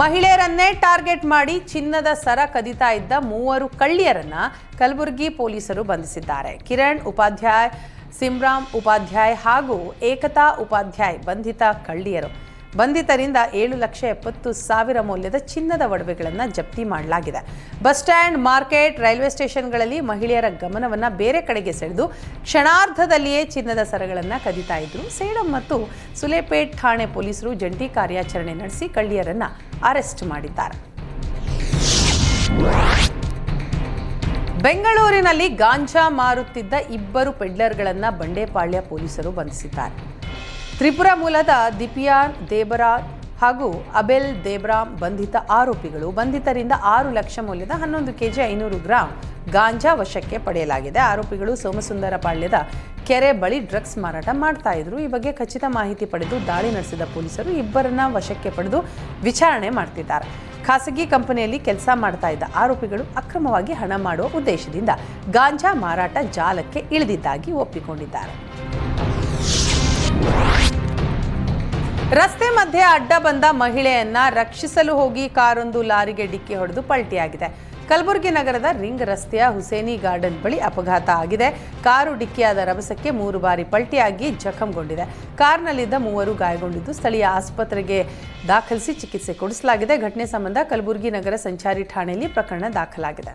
ಮಹಿಳೆಯರನ್ನೇ target ಮಾಡಿ ಚಿನ್ನದ ಸರ ಕದಿತಾ ಇದ್ದ ಮೂವರು ಕಳ್ಳಿಯರನ್ನ ಕಲಬುರಗಿ ಪೊಲೀಸರು ಬಂಧಿಸಿದ್ದಾರೆ. ಕಿರಣ್ ಉಪಾಧ್ಯಾಯ್, ಸಿಮ್ರಾಮ್ ಉಪಾಧ್ಯಾಯ್ ಹಾಗೂ ಏಕತಾ ಉಪಾಧ್ಯಾಯ್ ಬಂಧಿತ ಕಳ್ಳಿಯರು. ಬಂಧಿತರಿಂದ ಏಳು ಲಕ್ಷ ಎಪ್ಪತ್ತು ಸಾವಿರ ಮೌಲ್ಯದ ಚಿನ್ನದ ಒಡವೆಗಳನ್ನು ಜಪ್ತಿ ಮಾಡಲಾಗಿದೆ. ಬಸ್ ಸ್ಟ್ಯಾಂಡ್, ಮಾರ್ಕೆಟ್, ರೈಲ್ವೆ ಸ್ಟೇಷನ್ಗಳಲ್ಲಿ ಮಹಿಳೆಯರ ಗಮನವನ್ನು ಬೇರೆ ಕಡೆಗೆ ಸೆಳೆದು ಕ್ಷಣಾರ್ಧದಲ್ಲಿಯೇ ಚಿನ್ನದ ಸರಗಳನ್ನು ಕದಿತಾ ಇದ್ರು. ಸೇಡಂ ಮತ್ತು ಸುಲೇಪೇಟ್ ಠಾಣೆ ಪೊಲೀಸರು ಜಂಟಿ ಕಾರ್ಯಾಚರಣೆ ನಡೆಸಿ ಕಳ್ಳಿಯರನ್ನು ಅರೆಸ್ಟ್ ಮಾಡಿದ್ದಾರೆ. ಬೆಂಗಳೂರಿನಲ್ಲಿ ಗಾಂಜಾ ಮಾರುತ್ತಿದ್ದ ಇಬ್ಬರು ಪೆಡ್ಲರ್ಗಳನ್ನು ಬಂಡೇಪಾಳ್ಯ ಪೊಲೀಸರು ಬಂಧಿಸಿದ್ದಾರೆ. ತ್ರಿಪುರ ಮೂಲದ ದಿಪಿಯಾನ್ ದೇಬರಾ ಹಾಗೂ ಅಬೆಲ್ ದೇಬ್ರಾಮ್ ಬಂಧಿತ ಆರೋಪಿಗಳು. ಬಂಧಿತರಿಂದ ಆರು ಲಕ್ಷ ಮೌಲ್ಯದ ಹನ್ನೊಂದು ಕೆಜಿ ಐನೂರು ಗ್ರಾಂ ಗಾಂಜಾ ವಶಕ್ಕೆ ಪಡೆಯಲಾಗಿದೆ. ಆರೋಪಿಗಳು ಸೋಮಸುಂದರ ಪಾಳ್ಯದ ಕೆರೆ ಬಳಿ ಡ್ರಗ್ಸ್ ಮಾರಾಟ ಮಾಡ್ತಾ ಇದ್ರು. ಈ ಬಗ್ಗೆ ಖಚಿತ ಮಾಹಿತಿ ಪಡೆದು ದಾಳಿ ನಡೆಸಿದ ಪೊಲೀಸರು ಇಬ್ಬರನ್ನ ವಶಕ್ಕೆ ಪಡೆದು ವಿಚಾರಣೆ ಮಾಡ್ತಿದ್ದಾರೆ. ಖಾಸಗಿ ಕಂಪನಿಯಲ್ಲಿ ಕೆಲಸ ಮಾಡ್ತಾ ಇದ್ದ ಆರೋಪಿಗಳು ಅಕ್ರಮವಾಗಿ ಹಣ ಮಾಡುವ ಉದ್ದೇಶದಿಂದ ಗಾಂಜಾ ಮಾರಾಟ ಜಾಲಕ್ಕೆ ಇಳಿದಿದ್ದಾಗಿ ಒಪ್ಪಿಕೊಂಡಿದ್ದಾರೆ. ರಸ್ತೆ ಮಧ್ಯೆ ಅಡ್ಡ ಬಂದ ಮಹಿಳೆಯನ್ನ ರಕ್ಷಿಸಲು ಹೋಗಿ ಕಾರೊಂದು ಲಾರಿಗೆ ಡಿಕ್ಕಿ ಹೊಡೆದು ಪಲ್ಟಿಯಾಗಿದೆ. ಕಲಬುರಗಿ ನಗರದ ರಿಂಗ್ ರಸ್ತೆಯ ಹುಸೇನಿ ಗಾರ್ಡನ್ ಬಳಿ ಅಪಘಾತ ಆಗಿದೆ. ಕಾರು ಡಿಕ್ಕಿಯಾದ ರಭಸಕ್ಕೆ ಮೂರು ಬಾರಿ ಪಲ್ಟಿಯಾಗಿ ಜಖಂಗೊಂಡಿದೆ. ಕಾರ್ನಲ್ಲಿದ್ದ ಮೂವರು ಗಾಯಗೊಂಡಿದ್ದು ಸ್ಥಳೀಯ ಆಸ್ಪತ್ರೆಗೆ ದಾಖಲಿಸಿ ಚಿಕಿತ್ಸೆ ಕೊಡಿಸಲಾಗಿದೆ. ಘಟನೆ ಸಂಬಂಧ ಕಲಬುರಗಿ ನಗರ ಸಂಚಾರಿ ಠಾಣೆಯಲ್ಲಿ ಪ್ರಕರಣ ದಾಖಲಾಗಿದೆ.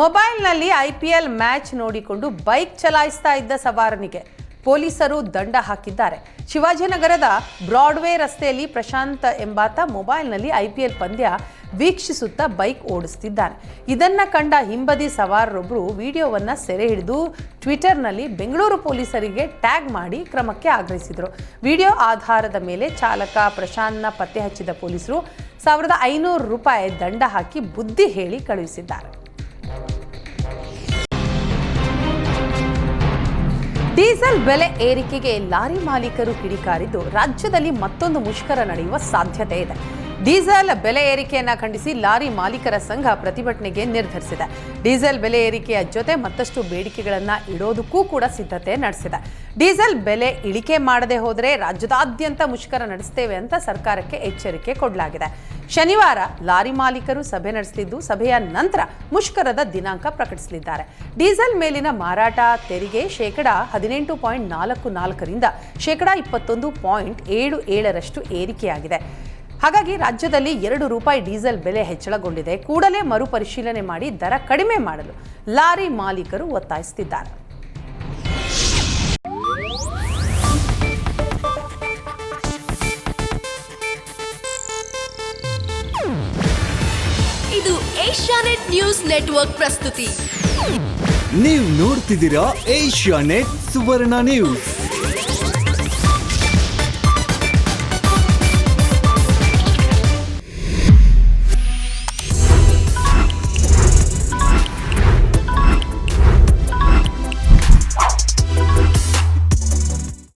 ಮೊಬೈಲ್ನಲ್ಲಿ ಐಪಿಎಲ್ ಮ್ಯಾಚ್ ನೋಡಿಕೊಂಡು ಬೈಕ್ ಚಲಾಯಿಸ್ತಾ ಇದ್ದ ಸವಾರನಿಗೆ ಪೊಲೀಸರು ದಂಡ ಹಾಕಿದ್ದಾರೆ. ಶಿವಾಜಿನಗರದ ಬ್ರಾಡ್ವೇ ರಸ್ತೆಯಲ್ಲಿ ಪ್ರಶಾಂತ್ ಎಂಬಾತ ಮೊಬೈಲ್ನಲ್ಲಿ ಐಪಿಎಲ್ ಪಂದ್ಯ ವೀಕ್ಷಿಸುತ್ತಾ ಬೈಕ್ ಓಡಿಸ್ತಿದ್ದಾನೆ. ಇದನ್ನ ಕಂಡ ಹಿಂಬದಿ ಸವಾರರೊಬ್ಬರು ವಿಡಿಯೋವನ್ನ ಸೆರೆ ಹಿಡಿದು ಟ್ವಿಟರ್ನಲ್ಲಿ ಬೆಂಗಳೂರು ಪೊಲೀಸರಿಗೆ ಟ್ಯಾಗ್ ಮಾಡಿ ಕ್ರಮಕ್ಕೆ ಆಗ್ರಹಿಸಿದರು. ವಿಡಿಯೋ ಆಧಾರದ ಮೇಲೆ ಚಾಲಕ ಪ್ರಶಾಂತ್ನ ಪತ್ತೆ ಹಚ್ಚಿದ ಪೊಲೀಸರು ಸಾವಿರದ ಐನೂರು ರೂಪಾಯಿ ದಂಡ ಹಾಕಿ ಬುದ್ಧಿ ಹೇಳಿ ಕಳುಹಿಸಿದ್ದಾರೆ. ಡೀಸೆಲ್ ಬೆಲೆ ಏರಿಕೆಗೆ ಲಾರಿ ಮಾಲೀಕರು ಕಿಡಿಕಾರಿದ್ದು ರಾಜ್ಯದಲ್ಲಿ ಮತ್ತೊಂದು ಮುಷ್ಕರ ನಡೆಯುವ ಸಾಧ್ಯತೆ ಇದೆ. ಡೀಸೆಲ್ ಬೆಲೆ ಏರಿಕೆಯನ್ನ ಖಂಡಿಸಿ ಲಾರಿ ಮಾಲೀಕರ ಸಂಘ ಪ್ರತಿಭಟನೆಗೆ ನಿರ್ಧರಿಸಿದೆ. ಡೀಸೆಲ್ ಬೆಲೆ ಏರಿಕೆಯ ಜೊತೆ ಮತ್ತಷ್ಟು ಬೇಡಿಕೆಗಳನ್ನು ಇಡೋದಕ್ಕೂ ಕೂಡ ಸಿದ್ಧತೆ ನಡೆಸಿದೆ. ಡೀಸೆಲ್ ಬೆಲೆ ಇಳಿಕೆ ಮಾಡದೆ ಹೋದರೆ ರಾಜ್ಯದಾದ್ಯಂತ ಮುಷ್ಕರ ನಡೆಸ್ತೇವೆ ಅಂತ ಸರ್ಕಾರಕ್ಕೆ ಎಚ್ಚರಿಕೆ ಕೊಡಲಾಗಿದೆ. ಶನಿವಾರ ಲಾರಿ ಮಾಲೀಕರು ಸಭೆ ನಡೆಸಲಿದ್ದು ಸಭೆಯ ನಂತರ ಮುಷ್ಕರದ ದಿನಾಂಕ ಪ್ರಕಟಿಸಲಿದ್ದಾರೆ. ಡೀಸೆಲ್ ಮೇಲಿನ ಮಾರಾಟ ತೆರಿಗೆ ಶೇಕಡ ಹದಿನೆಂಟು ಪಾಯಿಂಟ್ ನಾಲ್ಕು ನಾಲ್ಕರಿಂದ ಶೇಕಡ ಇಪ್ಪತ್ತೊಂದು ಪಾಯಿಂಟ್ ಏಳು ಏಳರಷ್ಟು ಏರಿಕೆಯಾಗಿದೆ. ಹಾಗಾಗಿ ರಾಜ್ಯದಲ್ಲಿ ಎರಡು ರೂಪಾಯಿ ಡೀಸೆಲ್ ಬೆಲೆ ಹೆಚ್ಚಳಗೊಂಡಿದೆ. ಕೂಡಲೇ ಮರುಪರಿಶೀಲನೆ ಮಾಡಿ ದರ ಕಡಿಮೆ ಮಾಡಲು ಲಾರಿ ಮಾಲೀಕರು ಒತ್ತಾಯಿಸುತ್ತಿದ್ದಾರೆ. ಇದು ಏಷ್ಯಾನೆಟ್ ನ್ಯೂಸ್ ನೆಟ್ವರ್ಕ್ ಪ್ರಸ್ತುತಿ. ನೀವು ನೋಡ್ತಿದ್ದೀರಾ ಏಷ್ಯಾ ನೆಟ್ ಸುವರ್ಣ ನ್ಯೂಸ್.